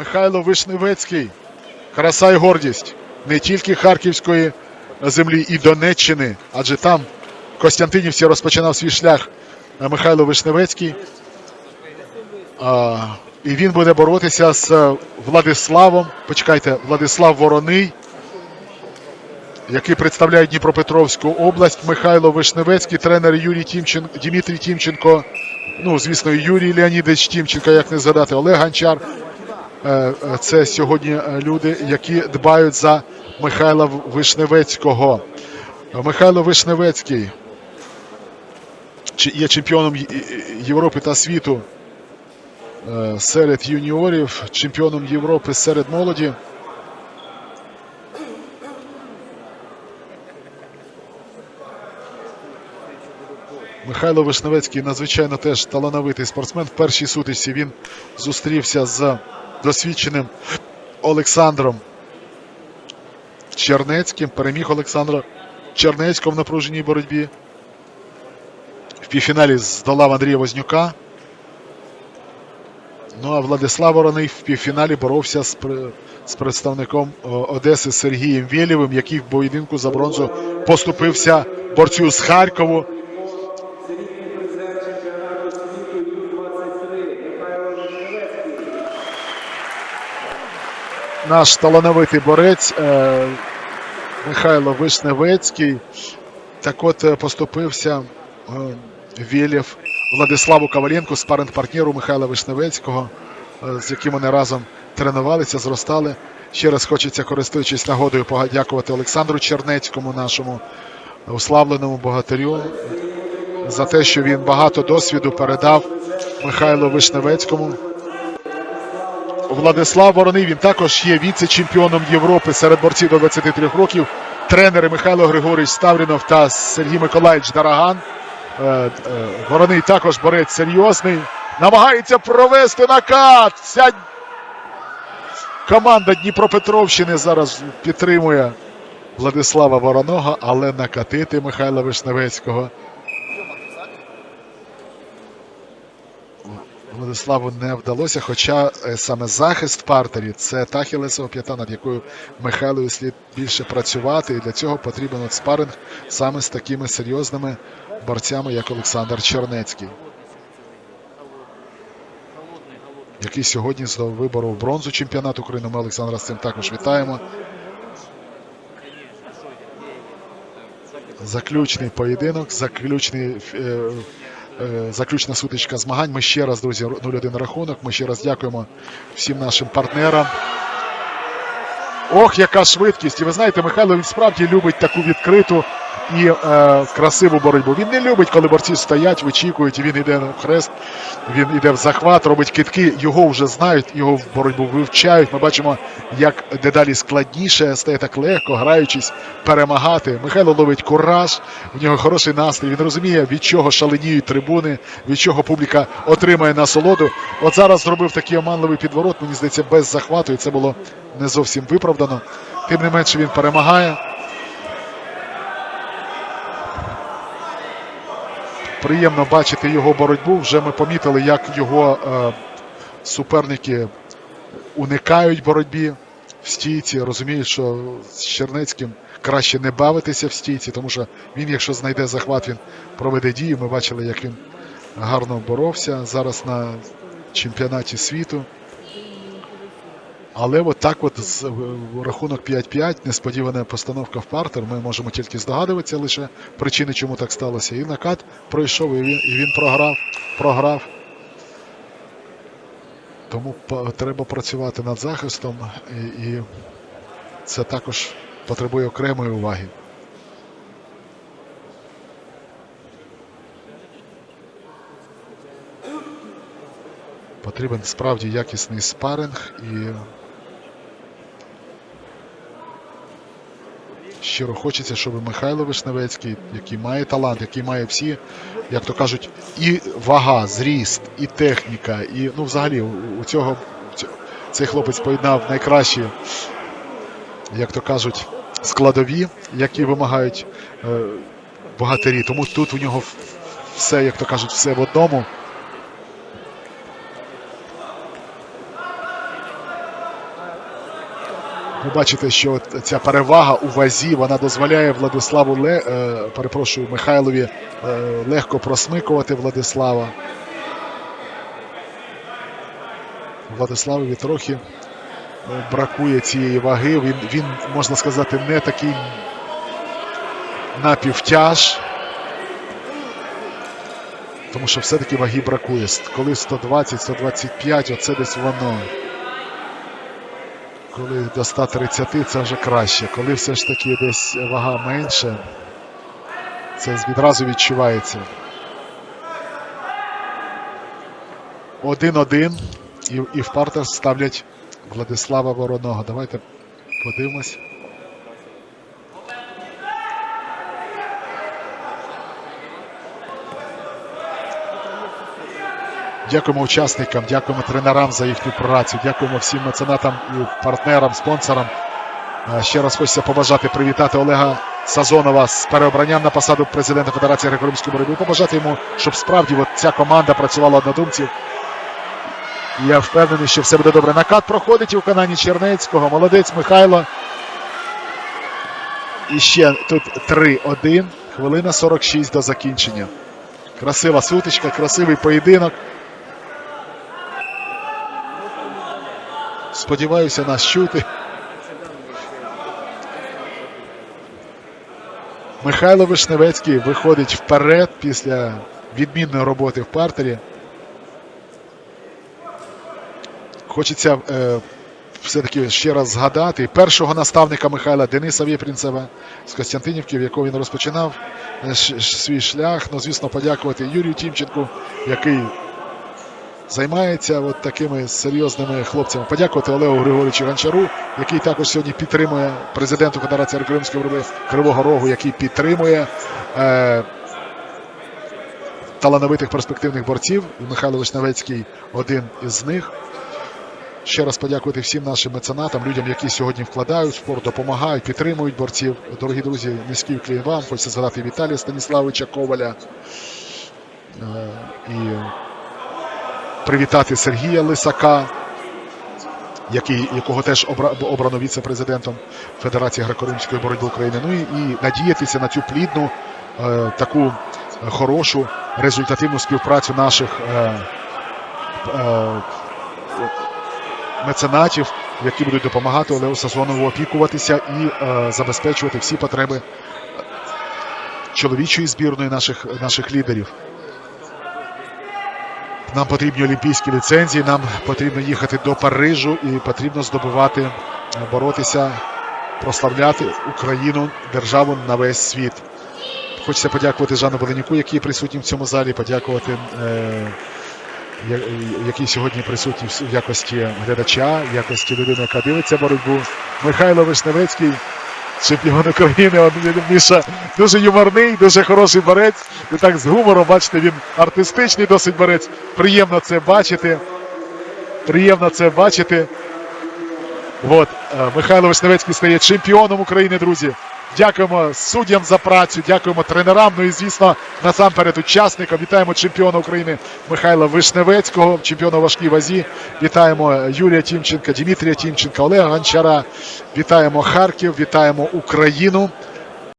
Михайло Вишневецький. Краса і гордість не тільки Харківської землі і Донеччини, адже там в Костянтинівці розпочинав свій шлях Михайло Вишневецький. А, і він буде боротися з Владиславом. Почекайте, Владислав Вороний, який представляє Дніпропетровську область. Михайло Вишневецький, тренер Юрій Тімченко, Дмитрій Тімченко. Ну, звісно, Юрій Леонідович Тімченко, як не згадати, Олег Гончар. Е, е, Це сьогодні е, люди, які дбають за Михайла Вишневецького. Михайло Вишневецький є чемпіоном Європи та світу серед юніорів, чемпіоном Європи серед молоді. Михайло Вишневецький надзвичайно теж талановитий спортсмен. В першій сутичці він зустрівся з досвідченим Олександром Чернецьким. Переміг Олександра Чернецького в напруженій боротьбі. В півфіналі здолав Андрія Вознюка. Ну а Владислав Вороний в півфіналі боровся з, з представником Одеси Сергієм Вєлєвим, який в поєдинку за бронзу поступився борцю з Харкову. Наш талановитий борець е, Михайло Вишневецький. Так от е, поступився е, Вєлєв Владиславу Коваленку, спаринг-партнеру Михайла Вишневецького, е, з яким вони разом тренувалися, зростали. Ще раз хочеться, користуючись нагодою, подякувати Олександру Чернецькому, нашому уславленому богатирю, за те, що він багато досвіду передав Михайлу Вишневецькому. Владислав Вороний, він також є віце-чемпіоном Європи серед борців до 23 років. Тренери Михайло Григорович Ставрінов та Сергій Миколаївич Дараган. Е, е, Вороний також борець серйозний. Намагається провести накат. Вся команда Дніпропетровщини зараз підтримує Владислава Вороного, але накатити Михайла Вишневецького. Владиславу не вдалося, хоча е, саме захист партері це та хілесова п'ята, над якою Михайлові слід більше працювати. І для цього потрібен от спаринг саме з такими серйозними борцями, як Олександр Чернецький. Який сьогодні здобув вибору в бронзу чемпіонату України. Ми Олександра з цим також вітаємо. Заключний поєдинок, заключний е, заключна сутичка змагань. Ми ще раз, друзі, 0-1 рахунок. Ми ще раз дякуємо всім нашим партнерам. Ох, яка швидкість! І ви знаєте, Михайло він справді любить таку відкриту і е, красиву боротьбу. Він не любить, коли борці стоять, вичікують, він йде на хрест, він йде в захват, робить китки. Його вже знають, його в боротьбу вивчають. Ми бачимо, як дедалі складніше стає так легко, граючись, перемагати. Михайло ловить кураж, в нього хороший настрій. Він розуміє, від чого шаленіють трибуни, від чого публіка отримає насолоду. От зараз зробив такий оманливий підворот, мені здається, без захвату, і це було не зовсім виправдано. Тим не менше він перемагає. Приємно бачити його боротьбу. Вже ми помітили, як його е, суперники уникають боротьбі в стійці. Розуміють, що з Чернецьким краще не бавитися в стійці, тому що він, якщо знайде захват, він проведе дію. Ми бачили, як він гарно боровся зараз на чемпіонаті світу. Але от так от з рахунок 5-5, несподівана постановка в партер. Ми можемо тільки здогадуватися лише причини, чому так сталося. І накат пройшов, і він, і він програв. програв. Тому треба працювати над захистом, і, і це також потребує окремої уваги. Потрібен справді якісний спаринг і щиро хочеться, щоб Михайло Вишневецький, який має талант, який має всі, як то кажуть, і вага, зріст, і техніка, і ну, взагалі, у, цього цей хлопець поєднав найкращі, як то кажуть, складові, які вимагають е, богатирі. Тому тут у нього все, як то кажуть, все в одному. Ви бачите, що ця перевага у вазі вона дозволяє Владиславу Ле, е, перепрошую Михайлові е, легко просмикувати Владислава. Владиславові трохи е, бракує цієї ваги. Він, він, можна сказати, не такий напівтяж. Тому що все-таки ваги бракує. Коли 120-125, оце десь воно. Коли до 130 це вже краще. Коли все ж таки десь вага менше, це відразу відчувається. 1-1. І, і в партер ставлять Владислава Вороного. Давайте подивимось. Дякуємо учасникам, дякуємо тренерам за їхню працю, дякуємо всім меценатам і партнерам, спонсорам. Е, Ще раз хочеться побажати привітати Олега Сазонова з переобранням на посаду президента Федерації греко-римської боротьби. Побажати йому, щоб справді от ця команда працювала однодумців. Я впевнений, що все буде добре. Накат проходить у виконанні Чернецького. Молодець Михайло. І ще тут 3-1. Хвилина 46 до закінчення. Красива сутичка, красивий поєдинок. Сподіваюся нас чути. Михайло Вишневецький виходить вперед після відмінної роботи в партері. Хочеться е, все-таки ще раз згадати першого наставника Михайла Дениса Вєпрінцева з Костянтинівки, в якого він розпочинав е, свій шлях. Ну, звісно, подякувати Юрію Тімченку, який займається от такими серйозними хлопцями. Подякувати Олегу Григоровичу Гончару, який також сьогодні підтримує президенту Федерації Кримської боротьби Кривого Рогу, який підтримує. Е, Талановитих перспективних борців, Михайло Вишневецький один із них. Ще раз подякувати всім нашим меценатам, людям, які сьогодні вкладають в спорт, допомагають, підтримують борців. Дорогі друзі, низький вклін вам. Хочеться згадати Віталія Станіславовича Коваля е, і привітати Сергія Лисака, який, якого теж обра- обрано віце-президентом Федерації греко-римської боротьби України. Ну і, і надіятися на цю плідну, е, таку хорошу результативну співпрацю наших. Е, е, меценатів, які будуть допомагати Олегу Сазонову опікуватися і е, забезпечувати всі потреби чоловічої збірної наших, наших лідерів. Нам потрібні олімпійські ліцензії, нам потрібно їхати до Парижу і потрібно здобувати, е, боротися, прославляти Україну, державу на весь світ. Хочеться подякувати Жану Беленюку, який присутній в цьому залі, подякувати. Е, який сьогодні присутній в якості глядача, в якості людини, яка дивиться боротьбу. Михайло Вишневецький, чемпіон України. Міша дуже юморний, дуже хороший борець. І так з гумором, бачите, він артистичний досить борець. Приємно це бачити. Приємно це бачити. От, е, Михайло Вишневецький стає чемпіоном України, друзі. Дякуємо суддям за працю, дякуємо тренерам. Ну і звісно, насамперед учасникам. Вітаємо чемпіона України Михайла Вишневецького, чемпіона важкій вазі. Вітаємо Юрія Тімченка, Дмитрія Тімченка, Олега Гончара. Вітаємо Харків, вітаємо Україну.